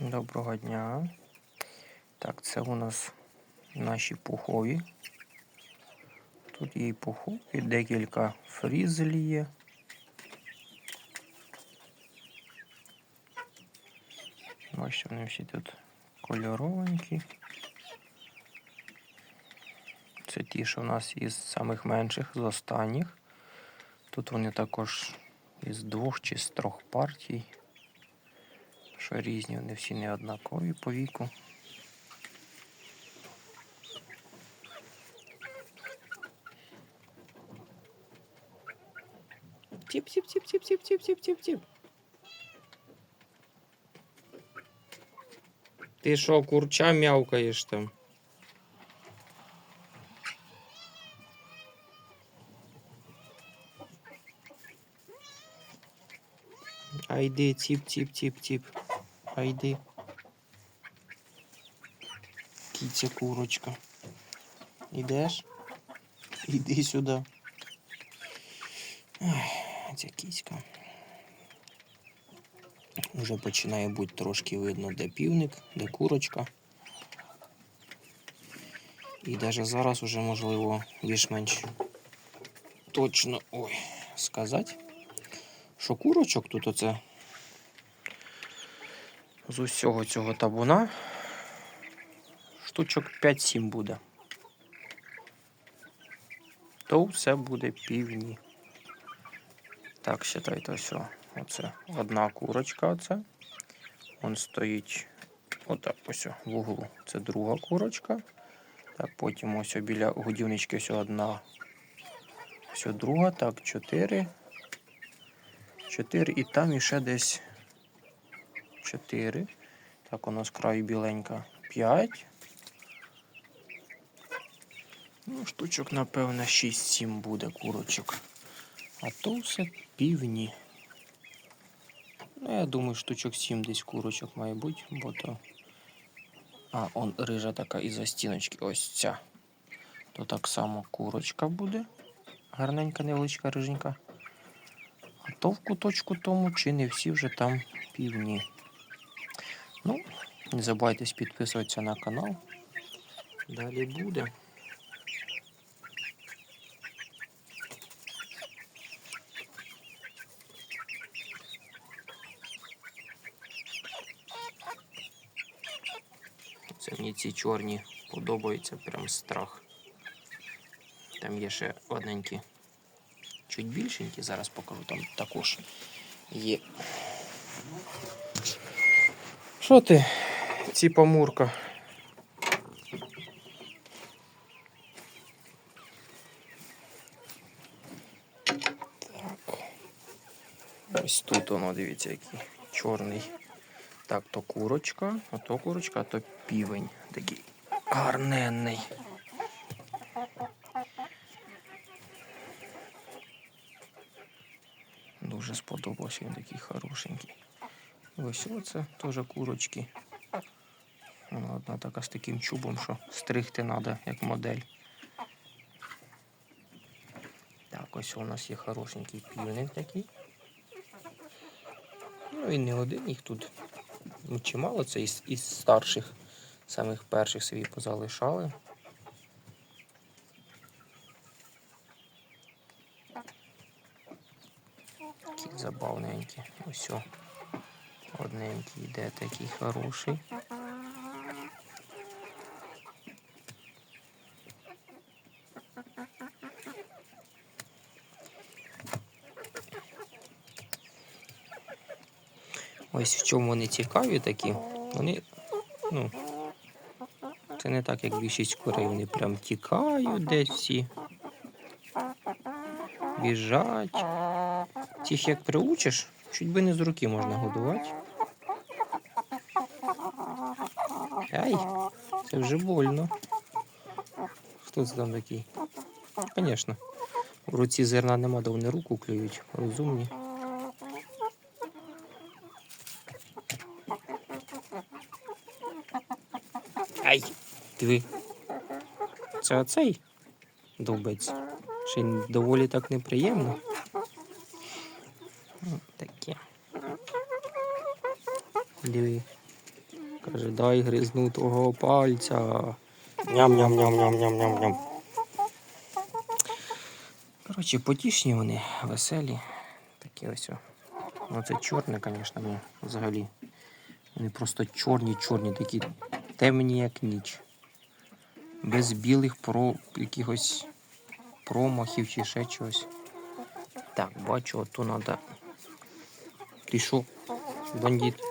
Доброго дня. Так, це у нас наші пухові. Тут є і пухові, декілька фрізелі є. Бачите, вони всі тут кольоровані. Це ті, що у нас із самих менших, з останніх. Тут вони також із двох чи з трьох партій. Що різні, вони всі не однакові по віку. Тіп, тіп, тіп, тіп, тіп, тіп, тіп, тіп, тіп. Ти що, курча мявкаєш там? А йди, тіп, тіп, тіп, тіп. А йди. Кіця курочка. Ідеш? Іди сюди. Ця кіська. Уже починає бути трошки видно, де півник, де курочка. І навіть зараз уже можливо більш-менш точно ой, сказати, що курочок тут оце з усього цього табуна штучок 5-7 буде. То все буде півні. Так, считайте, о. Оце одна курочка. Оце. Он стоїть отак ось в углу. Це друга курочка. Так, потім ось біля годівнички ось одна. Ось друга. Так, чотири. Чотири. І там іще десь чотири. Так, у нас краю біленька. П'ять. Ну, штучок, напевно, 6-7 буде курочок. А то все півні. Ну, я думаю, штучок 7 десь курочок має бути, бо то. А, он рижа така із-за стіночки. Ось ця. То так само курочка буде. Гарненька, невеличка риженька. А то в куточку тому, чи не всі вже там півні. Ну, не забувайте підписуватися на канал. Далі буде. Це мені ці чорні подобаються, прям страх. Там є ще одненькі, чуть більшенькі, зараз покажу, там також є. Що ти, ці помурка? Так. Ось тут воно, дивіться, який чорний. Так, то курочка, а то курочка, а то півень. Такий гарненний. Дуже сподобався він такий хорошенький. Ось оце теж курочки. Вона одна така з таким чубом, що стригти треба, як модель. Так, ось у нас є хорошенький півник такий. Ну і не один їх тут чимало, це із, із старших, самих перших собі позалишали. Такі забавненькі. Ось о. Одненький йде такий хороший. Ось в чому вони цікаві такі. Вони, ну, це не так, як більшість курей. Вони прям тікають десь всі. Біжать. Тих як приучиш, чуть би не з руки можна годувати. Ай, це вже больно. Хто це там такий? Звісно. В руці зерна нема, де вони руку клюють. Розумні. Ай, диви. Це оцей довбець. Ще й доволі так неприємно. Таке. Диви. Каже, дай гризну твого пальця. Ням-ням-ням-ням-ням-ням-ням. Коротше, потішні вони, веселі. Такі ось. Ну це чорне, звісно, мені взагалі. Вони просто чорні-чорні, такі темні, як ніч. Без білих про якихось промахів чи ще чогось. Так, бачу, ото треба. Ти що, бандит?